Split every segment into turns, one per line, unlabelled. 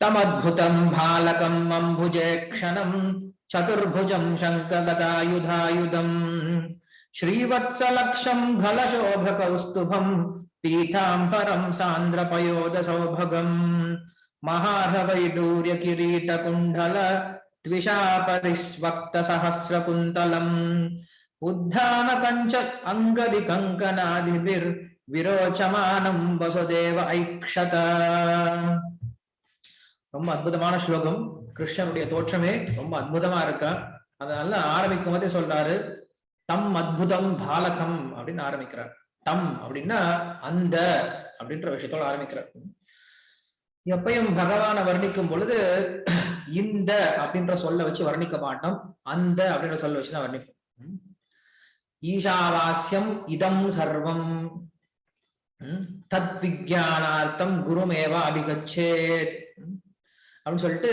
तमद्भुत भालकम अंबुजे क्षण चतुर्भुजम शंकगदायुधायुधम श्रीवत्सलक्षम घलशोभ कौस्तुभम पीतांबरम सांद्रपयोद सौभगम महारवैडूर्य किरीट कुंडल द्विषापरिस्वक्त सहस्र उद्धान कंच अंगदि कंकनादिभिर् विरोचमानं वसुदेव ऐक्षत। ரொம்ப அற்புதமான ஸ்லோகம். கிருஷ்ணனுடைய தோற்றமே ரொம்ப அற்புதமா இருக்கா? அதனால ஆரம்பிக்கும் போதே சொல்றாரு தம் அத்புதம் பாலகம் அப்படின்னு ஆரம்பிக்கிறார். தம் அப்படின்னா அந்த அப்படின்ற விஷயத்தோட ஆரம்பிக்கிறார். எப்பயும் பகவானை வர்ணிக்கும் பொழுது இந்த அப்படின்ற சொல்ல வச்சு வர்ணிக்க மாட்டோம். அந்த அப்படின்ற சொல்ல வச்சுதான் வர்ணிப்போம். ஈஷாவாஸ்யம் இதம் சர்வம். தத் விஜயானார்த்தம் குருமேவ அபிகச்சேத். அப்படின்னு சொல்லிட்டு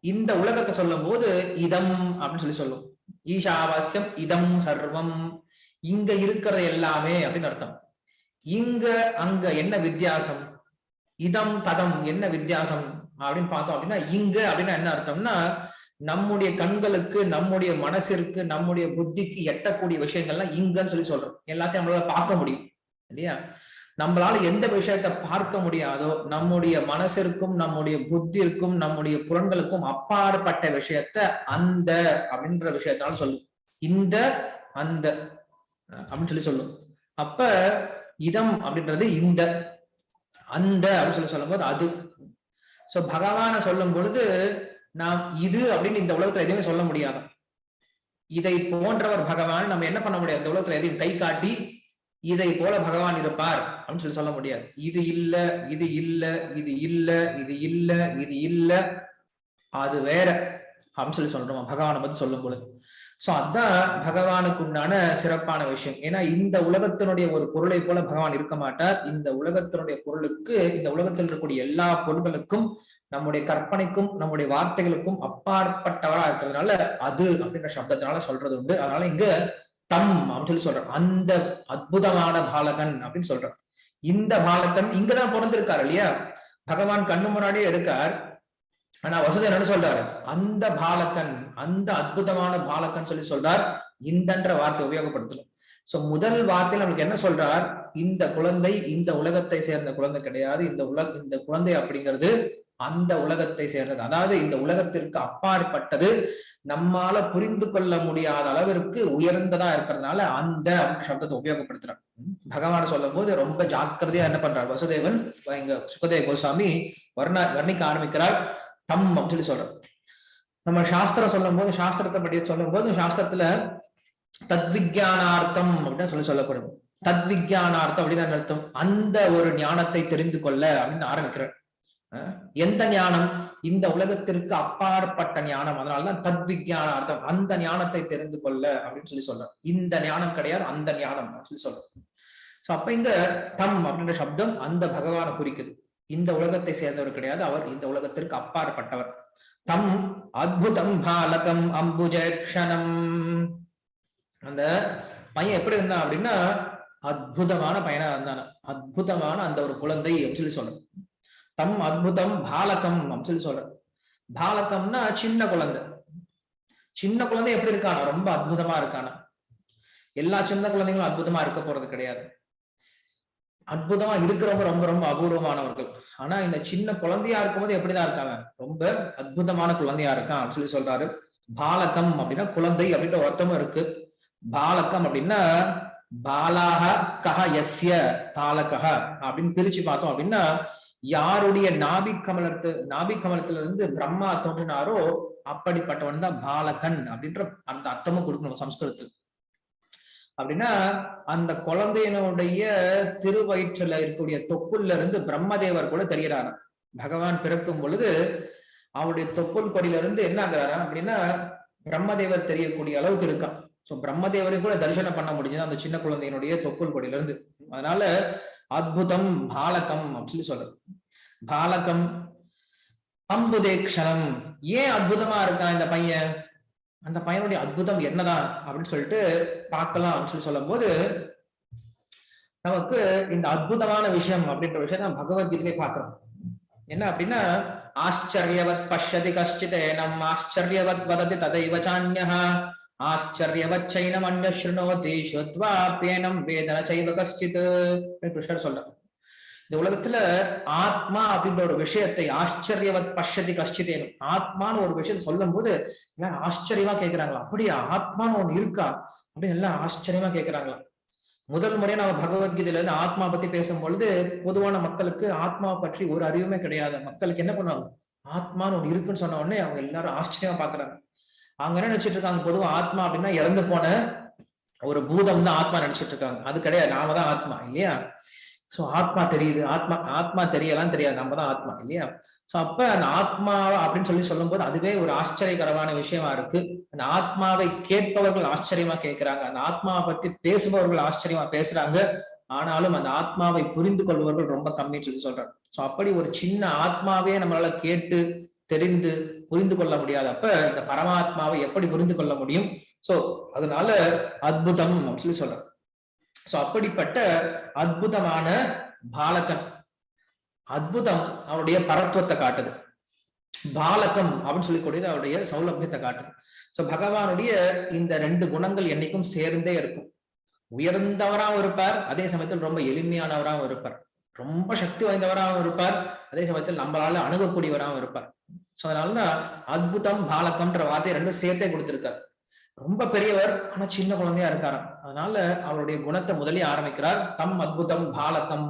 இந்த உலகத்தை சொல்லும் போது இதம் அப்படின்னு சொல்லி சொல்லும். ஈஷாவாஸ்யம் இதம் சர்வம். இங்க இருக்கிற எல்லாமே அப்படின்னு அர்த்தம். இங்க அங்க என்ன வித்தியாசம்? இதம் ததம் என்ன வித்தியாசம் அப்படின்னு பார்த்தோம் அப்படின்னா இங்க அப்படின்னா என்ன அர்த்தம்னா நம்முடைய கண்களுக்கு நம்முடைய மனசிற்கு நம்முடைய புத்திக்கு எட்டக்கூடிய விஷயங்கள்லாம் இங்கன்னு சொல்லி சொல்றோம். எல்லாத்தையும் நம்மளால பார்க்க முடியும். இல்லையா? நம்மளால எந்த விஷயத்த பார்க்க முடியாதோ நம்முடைய மனசிற்கும் நம்முடைய புத்திற்கும் நம்முடைய புலன்களுக்கும் அப்பாற்பட்ட விஷயத்த அந்த அப்படின்ற விஷயத்தால சொல்லும். இந்த அந்த அப்படின்னு சொல்லி சொல்லும். அப்ப இதம் அப்படின்றது இந்த அந்த அப்படின்னு சொல்லி சொல்லும் போது அது. சோ பகவான சொல்லும் பொழுது நாம் இது அப்படின்னு இந்த உலகத்துல எதுவுமே சொல்ல முடியாது. இதை போன்றவர் பகவான் நம்ம என்ன பண்ண முடியாது இந்த உலகத்துல எதையும் கை காட்டி இதை போல பகவான் இருப்பார் அப்படின்னு சொல்லி சொல்ல முடியாது. இது இல்ல இது இல்ல இது இல்ல இது இல்ல இது இல்ல அது வேற அப்படின்னு சொல்லி சொல்றோம்? பகவானை பத்தி சொல்லும் பொழுது. சோ அதான் பகவானுக்கு உண்டான சிறப்பான விஷயம். ஏன்னா இந்த உலகத்தினுடைய ஒரு பொருளை போல பகவான் இருக்க மாட்டார். இந்த உலகத்தினுடைய பொருளுக்கு இந்த உலகத்தில் இருக்கக்கூடிய எல்லா பொருள்களுக்கும் நம்முடைய கற்பனைக்கும் நம்முடைய வார்த்தைகளுக்கும் அப்பாற்பட்டவரா இருக்கிறதுனால அது அப்படின்ற சப்தத்தினால சொல்றது உண்டு. அதனால இங்க தம் அப்படின்னு சொல்லி சொல்றான் அந்த அற்புதமான பாலகன் அப்படின்னு சொல்றான் இந்த பாலகன் இங்கதான் பிறந்திருக்காரு இல்லையா? பகவான் கண்ணு முன்னாடியே இருக்கார். ஆனா வசதி என்ன சொல்றாரு? அந்த பாலகன் அந்த அற்புதமான பாலகன் சொல்லி சொல்றார். இந்தன்ற வார்த்தை உபயோகப்படுத்தலாம் சோ முதல் வார்த்தையில் நம்மளுக்கு என்ன சொல்றார்? இந்த குழந்தை இந்த உலகத்தை சேர்ந்த குழந்தை கிடையாது. இந்த உலக இந்த குழந்தை அப்படிங்கிறது அந்த உலகத்தை சேர்ந்தது. அதாவது இந்த உலகத்திற்கு அப்பாற்பட்டது நம்மால புரிந்து கொள்ள முடியாத அளவிற்கு உயர்ந்ததா இருக்கிறதுனால அந்த சப்தத்தை உபயோகப்படுத்துறார். பகவான் சொல்லும் போது ரொம்ப ஜாக்கிரதையா என்ன பண்றார்? வசுதேவன் இங்க சுகதேவ கோசாமி வர்ண வர்ணிக்க ஆரம்பிக்கிறார். தம் அப்படின்னு சொல்லி சொல்றோம் நம்ம சாஸ்திரம் சொல்லும் போது சாஸ்திரத்தை பற்றி சொல்லும் போது சாஸ்திரத்துல தத்விஜானார்த்தம் அப்படின்னு சொல்லி சொல்லப்படும். தத்விஜானார்த்தம் அப்படின்னு அர்த்தம்? அந்த ஒரு ஞானத்தை தெரிந்து கொள்ள அப்படின்னு ஆரம்பிக்கிறார். எந்த ஞானம்? இந்த உலகத்திற்கு அப்பாற்பட்ட ஞானம். அதனாலதான் தத்விஜான அர்த்தம். அந்த ஞானத்தை தெரிந்து கொள்ள அப்படின்னு சொல்லி சொல்ற இந்த ஞானம் கிடையாது அந்த ஞானம் சொல்லி சொல்றோம் சோ அப்ப இங்க தம் அப்படின்ற சப்தம் அந்த பகவானை குறிக்குது. இந்த உலகத்தை சேர்ந்தவர் கிடையாது அவர் இந்த உலகத்திற்கு அப்பாற்பட்டவர். தம் அத்புதம் பாலகம் அம்புஜக்ஷணம் அந்த பையன் எப்படி இருந்தான் அப்படின்னா அற்புதமான பையனா இருந்தான். அற்புதமான அந்த ஒரு குழந்தை அப்படின்னு சொல்லி சொல்றோம் தம் அத்புதம் பாலகம் அப்படின்னு சொல்லி சொல்றேன் பாலகம்னா சின்ன குழந்தை. சின்ன குழந்தை எப்படி இருக்கானா? ரொம்ப அற்புதமா இருக்கானா. எல்லா சின்ன குழந்தைங்களும் அற்புதமா இருக்க போறது கிடையாது. அற்புதமா இருக்கிறவங்க ரொம்ப ரொம்ப அபூர்வமானவர்கள். ஆனா இந்த சின்ன குழந்தையா இருக்கும்போது எப்படிதான் இருக்காங்க? ரொம்ப அற்புதமான குழந்தையா இருக்கான் அப்படின்னு சொல்லி சொல்றாரு. பாலகம் அப்படின்னா குழந்தை அப்படின்ற ஒருத்தமும் இருக்கு. பாலகம் அப்படின்னா பாலாக கஹ எஸ்ய பாலகஹ அப்படின்னு பிரிச்சு பார்த்தோம் அப்படின்னா யாருடைய நாபி கமலத்து நாபி கமலத்துல இருந்து பிரம்மா தோன்றினாரோ அப்படிப்பட்டவன் தான் பாலகன் அப்படின்ற அந்த அர்த்தமும் கொடுக்கணும் சம்ஸ்கிருதத்தில். அப்படின்னா அந்த குழந்தையினுடைய திருவயிற்றுல இருக்கக்கூடிய தொப்புள்ள இருந்து பிரம்மதேவர் கூட தெரியறாரு பகவான் பிறக்கும் பொழுது அவருடைய தொப்புள் கொடியில இருந்து என்ன ஆகிறாராம் அப்படின்னா பிரம்மதேவர் தெரியக்கூடிய அளவுக்கு இருக்கான். சோ பிரம்மதேவரை கூட தரிசனம் பண்ண முடிஞ்சது அந்த சின்ன குழந்தையினுடைய தொப்புள் கொடியில இருந்து அதனால அத்புதம் பாலகம் அப்படின்னு சொல்லி சொல்றது. பாலகம் அம்புதேக்ஷணம் ஏன் அற்புதமா இருக்கான் இந்த பையன்? அந்த பையனுடைய அற்புதம் என்னதான் அப்படின்னு சொல்லிட்டு பார்க்கலாம் அப்படின்னு சொல்லி சொல்லும் போது நமக்கு இந்த அற்புதமான விஷயம் அப்படின்ற விஷயம் நம்ம பகவத்கீதையிலே பார்க்கிறோம். என்ன அப்படின்னா ஆச்சரியவத் பஷ்யதி கஷ்டிதேனம் ஆச்சரியவத் வததி ததைவ சான்யா ஆச்சரியவச்சைனம் சைனம் ஸ்ருணோதி ஸ்ருத்வாப்யேனம் வேதன சைவ கஷ்டித். கிருஷ்ணர் சொல்றார். இந்த உலகத்துல ஆத்மா அப்படின்ற ஒரு விஷயத்தை ஆச்சரியவத் பஷதி கஷ்டிதேனும் ஆத்மான்னு ஒரு விஷயம் சொல்லும் போது எல்லாரும் ஆச்சரியமா கேட்கிறாங்களா அப்படியா? ஆத்மான்னு ஒண்ணு இருக்கா? அப்படின்னு எல்லாம் ஆச்சரியமா கேட்கிறாங்களா முதல் முறையா நம்ம பகவத்கீதையில இருந்து ஆத்மா பத்தி பேசும் பொழுது பொதுவான மக்களுக்கு ஆத்மாவை பற்றி ஒரு அறிவுமே கிடையாது. மக்களுக்கு என்ன பண்ணுவாங்க? ஆத்மான்னு ஒண்ணு இருக்குன்னு சொன்ன உடனே அவங்க எல்லாரும் ஆச்சரியமா பாக்குறாங்க. அவங்க என்ன நினைச்சிட்டு இருக்காங்க? பொதுவா ஆத்மா அப்படின்னா இறந்து போன ஒரு பூதம் தான் ஆத்மா நினைச்சிட்டு இருக்காங்க. அது கிடையாது. நாம தான் ஆத்மா இல்லையா? சோ ஆத்மா தெரியுது. ஆத்மா ஆத்மா தெரியலாம் தெரியாது. நம்ம தான் ஆத்மா இல்லையா? சோ அப்ப அந்த ஆத்மா அப்படின்னு சொல்லி சொல்லும்போது அதுவே ஒரு ஆச்சரியகரமான விஷயமா இருக்கு. அந்த ஆத்மாவை கேட்பவர்கள் ஆச்சரியமா கேட்கிறாங்க. அந்த ஆத்மாவை பத்தி பேசுபவர்கள் ஆச்சரியமா பேசுறாங்க. ஆனாலும் அந்த ஆத்மாவை புரிந்து கொள்பவர்கள் ரொம்ப கம்மின்னு சொல்லி சொல்றாங்க. சோ அப்படி ஒரு சின்ன ஆத்மாவே நம்மளால கேட்டு தெரிந்து புரிந்து கொள்ள முடியாது அப்ப இந்த பரமாத்மாவை எப்படி புரிந்து கொள்ள முடியும்? சோ அதனால அத்புதம் அப்படின்னு சொல்லி சொல்றேன் சோ அப்படிப்பட்ட அற்புதமான பாலகன். அற்புதம் அவருடைய பரத்துவத்தை காட்டுது. பாலகம் அப்படின்னு சொல்லக்கூடியது அவருடைய சௌலபியத்தை காட்டுது. சோ பகவானுடைய இந்த ரெண்டு குணங்கள் என்னைக்கும் சேர்ந்தே இருக்கும். உயர்ந்தவராகவும் இருப்பார் அதே சமயத்தில் ரொம்ப எளிமையானவராகவும் இருப்பார். ரொம்ப சக்தி வாய்ந்தவராகவும் இருப்பார். அதே சமயத்தில் நம்மளால அணுகக்கூடியவராகவும் இருப்பார். சோ அதனாலதான் அத்புதம் பாலகம்ன்ற வார்த்தையை ரெண்டும் சேர்த்தே கொடுத்திருக்காரு. ரொம்ப பெரியவர் ஆனா சின்ன குழந்தையா இருக்காராம். அதனால அவருடைய குணத்தை முதலே ஆரம்பிக்கிறார். தம் அத்புதம் பாலகம்